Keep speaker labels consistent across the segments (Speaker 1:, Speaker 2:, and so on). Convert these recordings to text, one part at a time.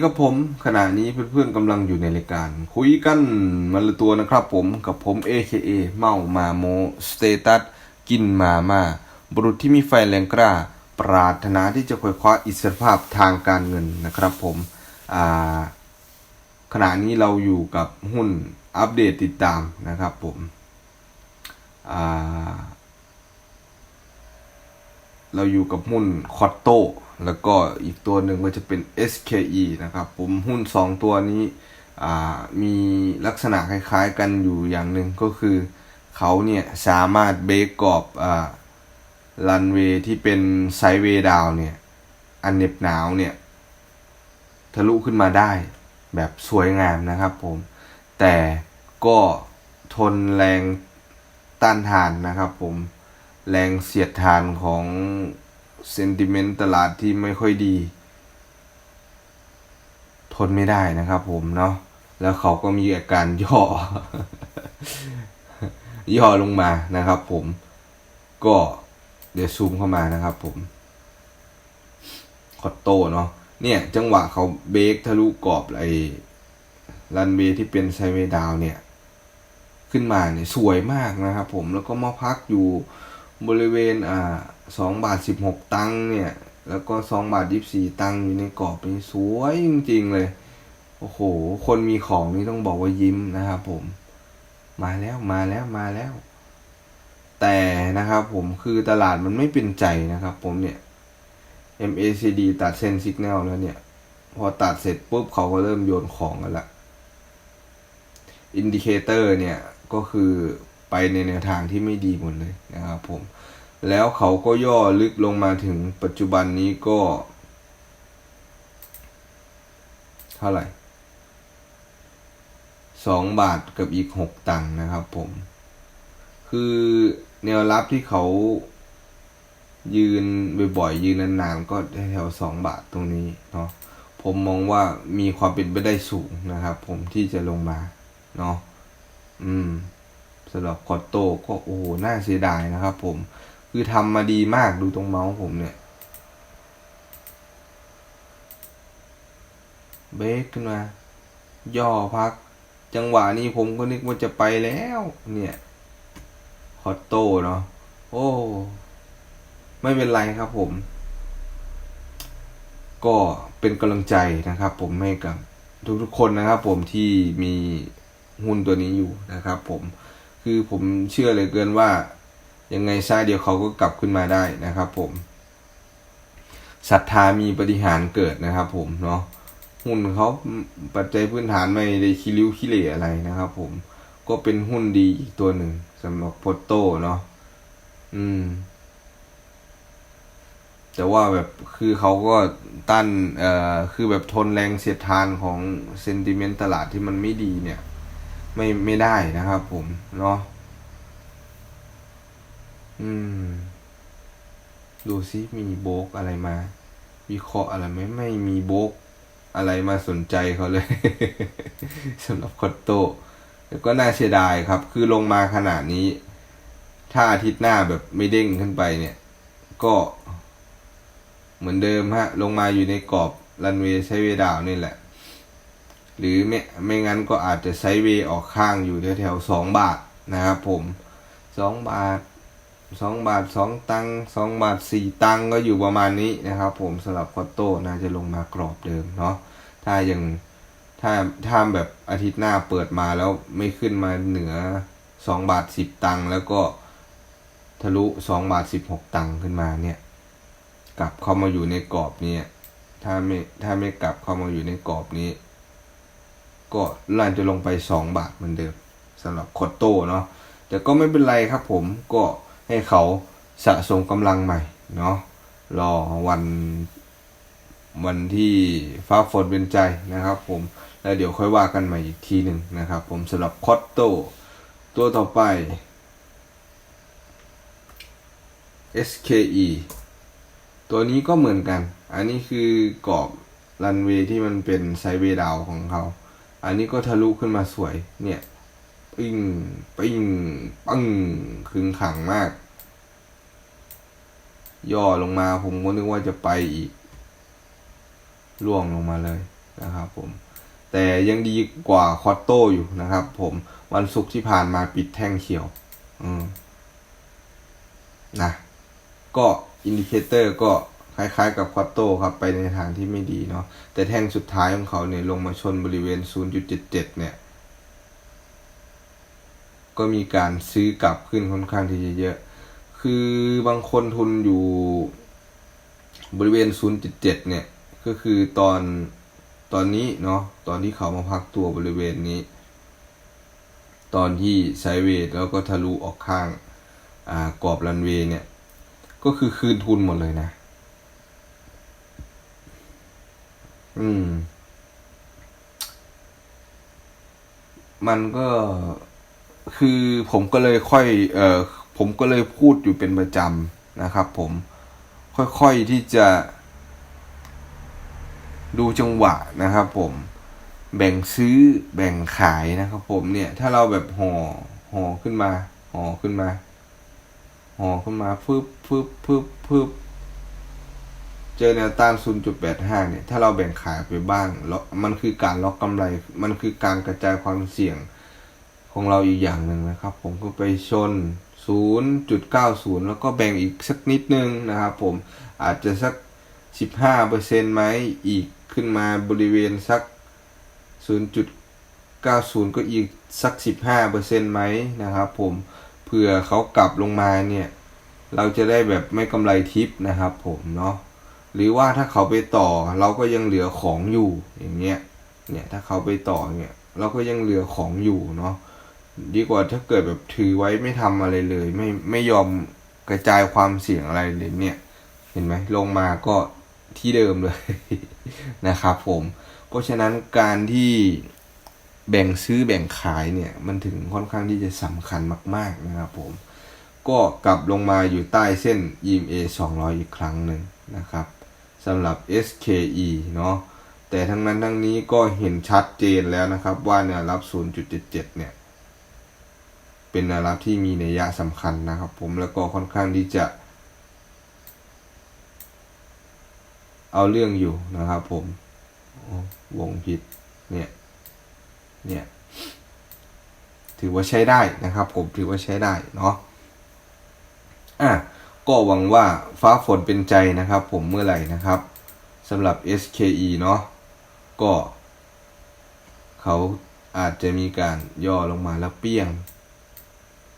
Speaker 1: ดีครับผม ขณะนี้เพื่อนๆกำลังอยู่ในรายการ คุยกันมาละตัวนะครับผมกับผม AKA เมามาโมสเตตัสกินมามาบุรุษที่มีไฟแรงกล้า ปรารถนาที่จะควยคว้าอิสรภาพทางการเงินนะครับผมขณะนี้เราอยู่กับหุ้นอัปเดตติดตามนะครับผมเราอยู่กับหุ้นคอตโต แล้วก็อีกตัวหนึ่งก็จะเป็น SKE นะครับ ผมหุ้น 2 ตัวนี้มีลักษณะคล้ายๆกันอยู่อย่างหนึ่งก็คือเขาเนี่ยสามารถเบรกกรอบรันเวย์ที่เป็นไซด์เวย์ดาวเนี่ย อันเหน็บหนาวเนี่ย ทะลุขึ้นมาได้แบบสวยงามนะครับผม แต่ก็ทนแรงต้านทานนะครับผม แรงเสียดทานของ เซนติเมนต์ตลาดที่ไม่ค่อยดี ทนไม่ได้นะครับผมเนาะแล้วเขาก็มีอาการย่อ ย่อลงมานะครับผม ก็เดี๋ยวซูมเข้ามานะครับผมคอตโต้เนาะเนี่ย จังหวะเขาเบรกทะลุกรอบไอ้รันเวย์ที่เป็นไซเวดาวเนี่ย ขึ้นมาเนี่ย สวยมากนะครับผมแล้วก็มาพักอยู่ บริเวณอ่าสองบาทสิบหกตังค์เนี่ย แล้วก็สองบาทยี่สี่ตังค์อยู่ในกรอบนี้สวยจริงๆเลย โอ้โห คนมีของนี่ต้องบอกว่ายิ้มนะครับผม มาแล้วมาแล้วมาแล้ว แต่นะครับผมคือตลาดมันไม่เป็นใจนะครับผมเนี่ย MACD ตัดเส้นสัญญาณแล้วเนี่ย พอตัดเสร็จปุ๊บเขาก็เริ่มโยนของกันละอินดิเคเตอร์เนี่ยก็คือ ไปในแนวทางที่ไม่ดีหมดเลยนะครับผม แล้วเขาก็ย่อลึกลงมาถึงปัจจุบันนี้ก็ เท่าไหร่สองบาทกับอีกหกตังค์นะครับผม คือแนวรับที่เขายืนบ่อยๆยืนนานๆก็แถวสองบาทตรงนี้เนาะผมมองว่ามีความเป็นไปได้สูงนะครับ ผมที่จะลงมาเนาะอืม สำหรับคอตโต้ก็โอ้โหน่าเสียดายนะครับผมคือทำมาดีมากดูตรงเมาส์ผมเนี่ยเบรกขึ้นมา ย่อพัก จังหวะนี้ผมก็นึกว่าจะไปแล้ว เนี่ยคอตโต้เนาะโอ้ ไม่เป็นไรครับผม ก็เป็นกำลังใจนะครับผมให้กับทุกๆคนนะครับผมที่มีหุ้นตัวนี้อยู่นะครับผม คือผมเชื่อเลยเกินว่า ยังไงซะเดียวเขาก็กลับขึ้นมาได้นะครับ ผมศรัทธามีปฏิหารเกิดนะครับ ผมเนาะหุ้นเขาปัจจัยพื้นฐานไม่ได้คิริ้วคิเหร่อะไรนะครับ ผมก็เป็นหุ้นดีอีกตัวหนึ่งสำหรับโพโต้เนาะอืม แต่ว่าแบบคือเขาก็ต้านเอ่อคือแบบทนแรงเสียดทานของเซนติเมนต์ตลาดที่มันไม่ดีเนี่ย ไม่ไม่ได้นะครับผมเนาะอืม ดูซิมีโบกอะไรมา วิเคราะห์อะไรไหมไม่มีโบกอะไรมาสนใจเขาเลยสำหรับคอตโต้แล้วก็น่าเสียดายครับ คือลงมาขนาดนี้ ถ้าอาทิตย์หน้าแบบไม่เด้งขึ้นไปเนี่ย ก็ เหมือนเดิมฮะ ลงมาอยู่ในกรอบรันเวย์ไซด์เวดาวนี่แหละ หรือไม่ไม่งั้นก็อาจจะไซด์เวย์ออกข้างอยู่แถวๆสองบาทนะครับผมสองบาทสองบาทสองตังสองบาทสี่ตังก็อยู่ประมาณนี้นะครับผมสำหรับคอตโต้น่าจะลงมากรอบเดิมเนาะถ้ายังถ้าถ้าแบบอาทิตย์หน้าเปิดมาแล้วไม่ขึ้นมาเหนือสองบาทสิบตังแล้วก็ทะลุสองบาทสิบหกตังขึ้นมาเนี่ย กลับเข้ามาอยู่ในกรอบนี้ถ้าไม่ถ้าไม่กลับเข้ามาอยู่ในกรอบนี้ ก็ลันจะลงไปสองบาทเหมือนเดิมสำหรับคอตโต้เนาะแต่ก็ไม่เป็นไรครับผมก็ให้เขาสะสมกำลังใหม่เนาะรอวันวันที่ฟ้าฝนเป็นใจนะครับผมแล้วเดี๋ยวค่อยว่ากันใหม่อีกทีหนึ่งนะครับผมสำหรับคอตโต้ตัวต่อไป SKE ตัวนี้ก็เหมือนกัน อันนี้คือกรอบรันเวย์ที่มันเป็นไซเวย์ดาวของเขา อันนี้ก็ทะลุขึ้นมาสวย เนี่ยปิ้งปิ้งปังขึงขังมาก ย่อลงมาผมก็นึกว่าจะไปอีกล่วงลงมาเลยนะครับผม แต่ยังดีกว่าคอตโต้อยู่นะครับผมวันศุกร์ที่ผ่านมาปิดแท่งเขียว อืมนะ ก็อินดิเคเตอร์ก็ คล้ายๆ กับควอตโต้ครับไปในทางที่ไม่ดีเนาะแต่แท่งสุดท้ายของเขาเนี่ยลงมาชนบริเวณ 0.77 เนี่ย ก็มีการซื้อกลับขึ้นค่อนข้างที่จะเยอะ คือบางคนทุนอยู่บริเวณ 0.7 เนี่ย ก็คือตอนตอนนี้เนาะตอนที่เขามาพักตัวบริเวณนี้ ตอนที่ไซเวย์แล้วก็ทะลุออกข้างอ่ากรอบรันเวย์เนี่ย ก็คือคืนทุนหมดเลยนะ อืม มันก็คือผมก็เลยค่อย เออผมก็เลยพูดอยู่เป็นประจำนะครับ ผม ค่อยๆที่จะ ดูจังหวะนะครับ ผม แบ่งซื้อแบ่งขายนะครับผมเนี่ย ถ้าเราแบบห่อห่อขึ้นมาห่อขึ้นมาห่อขึ้นมาฟึบฟึบฟึบฟึบ เจอแนวต้าน 0.85 เนี่ย ถ้าเราแบ่งขายไปบ้าง มันคือการล็อกกำไร มันคือการกระจายความเสี่ยงของเราอีกอย่างหนึ่งนะครับ ผมก็ไปชน 0.90 แล้วก็แบ่งอีกสักนิดนึงนะครับผม อาจจะสัก 15%ไหมอีกขึ้นมาบริเวณสัก 0.90 ก็อีกสัก 15%ไหมนะครับผมเผื่อเขากลับลงมาเนี่ย เราจะได้แบบไม่กำไรทิปนะครับผมเนาะ หรือว่าถ้าเขาไปต่อเราก็ยังเหลือของอยู่อย่างเงี้ยเนี่ยถ้าเขาไปต่อเนี่ยเราก็ยังเหลือของอยู่เนาะดีกว่าถ้าเกิดแบบถือไว้ไม่ทำอะไรเลย ไม่ไม่ยอมกระจายความเสี่ยงอะไรเลยเนี่ย เห็นไหมลงมาก็ที่เดิมเลยนะครับผมเพราะฉะนั้นการที่แบ่งซื้อแบ่งขายเนี่ยมันถึงค่อนข้างที่จะสำคัญมาก ๆนะครับผม ก็กลับลงมาอยู่ใต้เส้น EMA 200 อีกครั้งหนึ่งนะครับ สำหรับ SKE เนาะแต่ทั้งนั้นทั้งนี้ก็เห็นชัดเจนแล้วนะครับ ว่าแนวรับ 0.77 เนี่ย เป็นแนวรับที่มีนัยยะสำคัญนะครับผมแล้วก็ค่อนข้างที่จะ เอาเรื่องอยู่นะครับผมวงผิดเนี่ยเนี่ยถือว่าใช้ได้นะครับผมถือว่าใช้ได้เนาะอะ ก็หวังว่าฟ้าฝนเป็นใจนะครับผมเมื่อไหร่นะครับสำหรับ SKE เนาะก็ เขาอาจจะมีการย่อลงมาแล้วเปี้ยง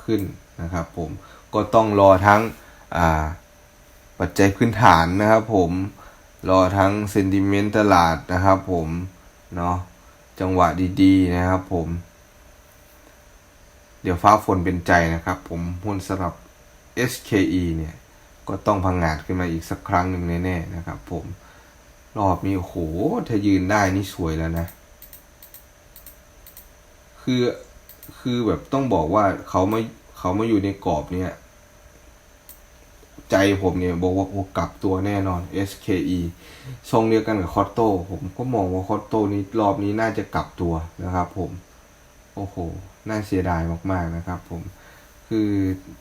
Speaker 1: ขึ้นนะครับผมก็ต้องรอทั้งปัจจัยพื้นฐานนะครับผมรอทั้งเซนติเมนต์ตลาดนะครับผมเนาะจังหวะดีๆนะครับผม เดี๋ยวฟ้าฝนเป็นใจนะครับผมหุ้นสำหรับ SKE เนี่ย ก็ต้องพังงาดขึ้นมาอีกสักครั้งหนึ่งแน่ๆนะครับผม รอบนี้โอ้โหถ้ายืนได้นี่สวยแล้วนะ คือ คือแบบต้องบอกว่าเขาไมาเขามาอยู่ในกรอบเนี่ย ใจผมเนี่ยบอกว่าโอ้กลับตัวแน่นอน SKE ทรงเดียวกันกับคอตโต้ผมก็มองว่าคอตโต้นี้รอบนี้น่าจะกลับตัวนะครับผม โอ้โห น่าเสียดายมากๆนะครับผม คือ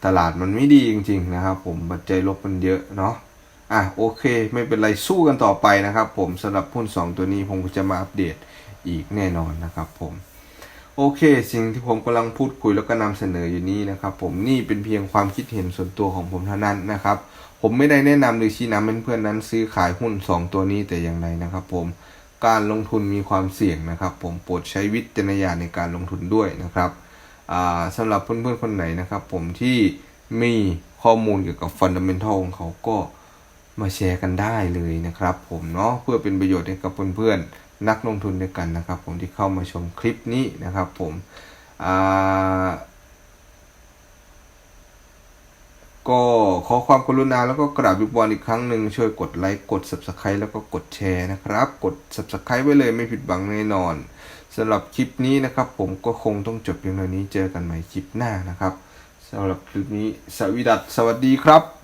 Speaker 1: ตลาดมันไม่ดีจริง ๆ นะครับ ผมปัจจัยลบมันเยอะเนาะอะโอเค ไม่เป็นไรสู้กันต่อไปนะครับ ผมสำหรับหุ้น2 ตัวนี้ผมจะมาอัปเดตอีกแน่นอนนะครับ ผมโอเค สิ่งที่ผมกำลังพูดคุยแล้วก็นำเสนออยู่นี้นะครับ ผมนี่เป็นเพียงความคิดเห็นส่วนตัวของผมเท่านั้นนะครับ ผมไม่ได้แนะนำหรือชี้นำเพื่อนๆนั้นซื้อขายหุ้น 2 ตัวนี้แต่อย่างใดนะครับ ผมการลงทุนมีความเสี่ยงนะครับ ผมโปรดใช้วิจารณญาณในการลงทุนด้วยนะครับ สำหรับเพื่อนๆคนไหนนะครับ ผมที่มีข้อมูลเกี่ยวกับฟันดัมเบลทัลของเขาก็มาแชร์กันได้เลยนะครับ ผมเนาะเพื่อเป็นประโยชน์ให้กับเพื่อนๆนักลงทุนด้วยกันนะครับ ผมที่เข้ามาชมคลิปนี้นะครับ ผมก็ขอความกรุณาแล้วก็กราบวิบวอนอีกครั้งหนึ่งช่วยกดไลค์กด subscribe แล้วก็กดแชร์นะครับ กด subscribe ไว้เลยไม่ผิดหวังแน่นอน สำหรับคลิปนี้นะครับ ผมก็คงต้องจบเพียงเท่านี้เจอกันใหม่คลิปหน้านะครับสำหรับคลิปนี้สวีดัสสวัสดีครับ